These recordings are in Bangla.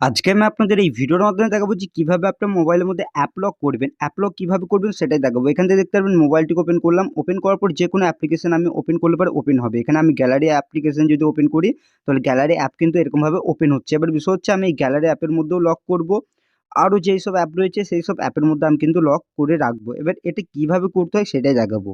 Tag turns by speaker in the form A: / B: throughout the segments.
A: আজকে আমি আপনাদের এই ভিডিওর মাধ্যমে দেখাবো যে কীভাবে আপনার মোবাইলের মধ্যে অ্যাপ লক করবেন। অ্যাপ লক কীভাবে করবেন সেটাই দেখাবো। এখান থেকে দেখতে পারবেন মোবাইলটিকে ওপেন করলাম। ওপেন করার পর যে কোনো অ্যাপ্লিকেশন আমি ওপেন করলে পরে ওপেন হবে। এখানে আমি গ্যালারি অ্যাপ্লিকেশন যদি ওপেন করি, তাহলে গ্যালারি অ্যাপ কিন্তু এরকমভাবে ওপেন হচ্ছে। এবার বিষয় হচ্ছে আমি এই গ্যালারি অ্যাপের মধ্যেও লক করব। আরও যেই সব অ্যাপ রয়েছে, সেই সব অ্যাপের মধ্যে আমি কিন্তু লক করে রাখব। এবার এটা কীভাবে করতে হয় সেটাই দেখাবো।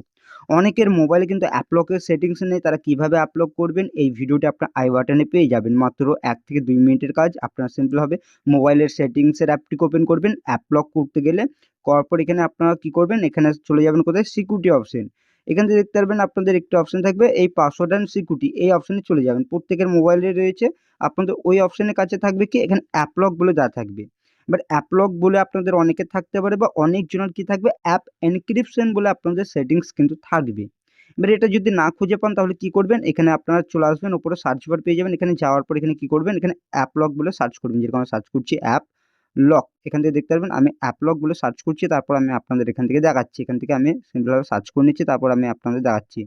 A: অনেকের মোবাইলে কিন্তু অ্যাপ লকের সেটিংস নেই, তারা কীভাবে অ্যাপ লক করবেন, এই ভিডিওটি আপনার আই বাটনে পেয়ে যাবেন। মাত্র এক থেকে দুই মিনিটের কাজ, আপনার সিম্পল হবে মোবাইলের সেটিংসের অ্যাপটিকে ওপেন করবেন। অ্যাপ লক করতে গেলে করার পর এখানে আপনারা কী করবেন, এখানে চলে যাবেন কোথায়? সিকিউরিটি অপশন এখান থেকে দেখতে পারবেন আপনাদের একটি অপশন থাকবে, এই পাসওয়ার্ড অ্যান্ড সিকিউরিটি এই অপশনে চলে যাবেন। প্রত্যেকের মোবাইলে রয়েছে, আপনাদের ওই অপশনের কাছে থাকবে কি? এখানে অ্যাপ লক বলে দেওয়া থাকবে। এবার অ্যাপ লক বলে আপনাদের অনেকের থাকতে পারে বা অনেকজনের কি থাকবে? অ্যাপ এনক্রিপশন বলে আপনাদের সেটিংস কিন্তু থাকবে। এবার এটা যদি না খুঁজে পান তাহলে কি করবেন? এখানে আপনারা চলে আসবেন ওপরে সার্চ বার পেয়ে যাবেন। এখানে যাওয়ার পর এখানে কি করবেন? এখানে অ্যাপ লক বলে সার্চ করবেন। যেরকম সার্চ করছি অ্যাপ লক এখান থেকে দেখতে পারবেন, আমি অ্যাপ লক বলে সার্চ করছি, তারপর আমি আপনাদের এখান থেকে দেখাচ্ছি। এখান থেকে আমি সিম্পলভাবে সার্চ করে নিচ্ছি, তারপর আমি আপনাদের দেখাচ্ছি।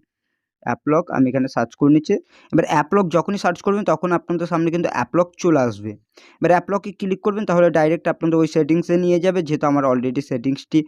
A: অ্যাপলক আমি এখানে সার্চ করে নিচ্ছি। এবার অ্যাপলক যখনই সার্চ করবেন, তখন আপনাদের সামনে কিন্তু অ্যাপলক চলে আসবে। এবার অ্যাপলকে ক্লিক করবেন, তাহলে ডাইরেক্ট আপনাদের ওই সেটিংসে নিয়ে যাবে, যেহেতু আমার অলরেডি সেটিংসটি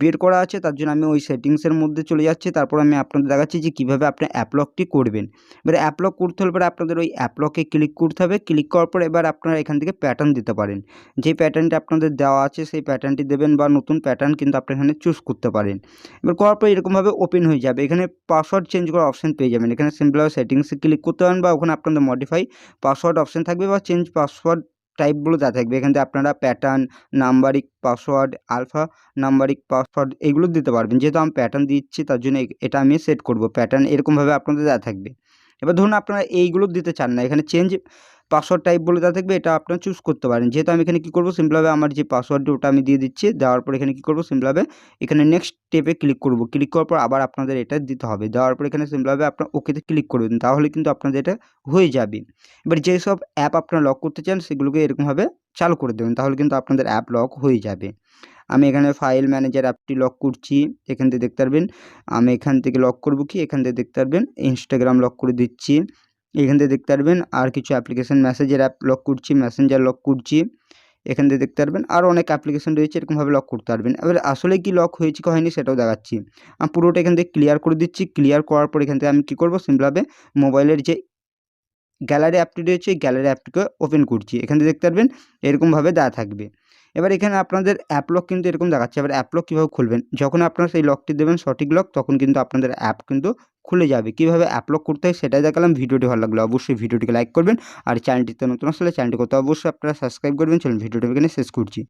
A: বের করা আছে, তার জন্য আমি ওই সেটিংসের মধ্যে চলে যাচ্ছি। তারপর আমি আপনাদের দেখাচ্ছি যে কীভাবে আপনি অ্যাপলকটি করবেন। এবার অ্যাপলক করতে হলে পরে আপনাদের ওই অ্যাপলকে ক্লিক করতে হবে। ক্লিক করার পর এবার আপনারা এখান থেকে প্যাটার্ন দিতে পারেন। যে প্যাটার্নটি আপনাদের দেওয়া আছে, সেই প্যাটার্নটি দেবেন বা নতুন প্যাটার্ন কিন্তু আপনি এখানে চুজ করতে পারেন। এবার করার পর এরকমভাবে ওপেন হয়ে যাবে। এখানে পাসওয়ার্ড চেঞ্জ করার অপশন পেয়ে যাবেন। এখানে সিম্পলভাবে সেটিংসে ক্লিক করতে পারেন বা ওখানে আপনাদের মডিফাই পাসওয়ার্ড অপশন থাকবে বা চেঞ্জ পাসওয়ার্ড টাইপগুলো দেওয়া থাকবে। এখান থেকে আপনারা pattern numeric password alphanumeric password এগুলো দিতে পারবেন। যেহেতু আমি প্যাটার্ন দিচ্ছি, তার জন্য এটা আমি সেট করব। প্যাটার্ন এরকমভাবে আপনাদের দেওয়া থাকবে। এবার ধরুন আপনারা এইগুলো দিতে চান না। এখানে চেঞ্জ পাসওয়ার্ড টাইপ বলে দেওয়া থাকবে, এটা আপনারা চুজ করতে পারেন। যেহেতু আমি এখানে কী করব সিম্পলভাবে আমার যে পাসওয়ার্ডটি ওটা আমি দিয়ে দিচ্ছি, দেওয়ার পর এখানে কী করব সিম্পলভাবে এখানে নেক্সট স্টেপে ক্লিক করব। ক্লিক করার পর আবার আপনাদের এটা দিতে হবে। দেওয়ার পর এখানে সিম্পলভাবে আপনার ওকেতে ক্লিক করবেন, তাহলে কিন্তু আপনাদের এটা হয়ে যাবে। এবার যেসব অ্যাপ আপনারা লক করতে চান, সেগুলোকে এরকমভাবে চালু করে দেবেন, তাহলে কিন্তু আপনাদের অ্যাপ লক হয়ে যাবে। আমি এখানে ফাইল ম্যানেজার অ্যাপটি লক করছি, এখান থেকে দেখতে পারবেন। আমি এখান থেকে লক করব কি? এখান থেকে দেখতে পারবেন ইনস্টাগ্রাম লক করে দিচ্ছি। এখান থেকে দেখতে পারবেন আর কিছু অ্যাপ্লিকেশান মেসেজের অ্যাপ লক করছি মেসেঞ্জার লক করছি, এখান থেকে দেখতে পারবেন। আরও অনেক অ্যাপ্লিকেশান রয়েছে, এরকমভাবে লক করতে পারবেন। এবার আসলে কি লক হয়েছে, কি হয়নি সেটাও দেখাচ্ছি। আমি পুরোটা এখান থেকে ক্লিয়ার করে দিচ্ছি। ক্লিয়ার করার পর এখান থেকে আমি কী করব? সিম্পলভাবে মোবাইলের যে গ্যালারি অ্যাপটি রয়েছে গ্যালারি অ্যাপটিকে ওপেন করছি। এখান থেকে দেখতে পারবেন, এরকমভাবে দেওয়া থাকবে। এবার এখানে আপনাদের অ্যাপ লক কিন্তু এরকম দেখাচ্ছে। এবার অ্যাপ লক কীভাবে খুলবেন? যখন আপনারা সেই লকটি দেবেন, সঠিক লক তখন কিন্তু আপনাদের অ্যাপ কিন্তু খুলে যাবে। কীভাবে অ্যাপলক করতে হয় সেটাই দেখালাম। ভিডিওটি ভালো লাগল অবশ্যই ভিডিওটিকে লাইক করবেন। আর চ্যানেলটিতে নতুন আসলে চ্যানেলটি করতে অবশ্যই আপনারা সাবস্ক্রাইব করবেন। চলুন, ভিডিওটি এখানে শেষ করছি।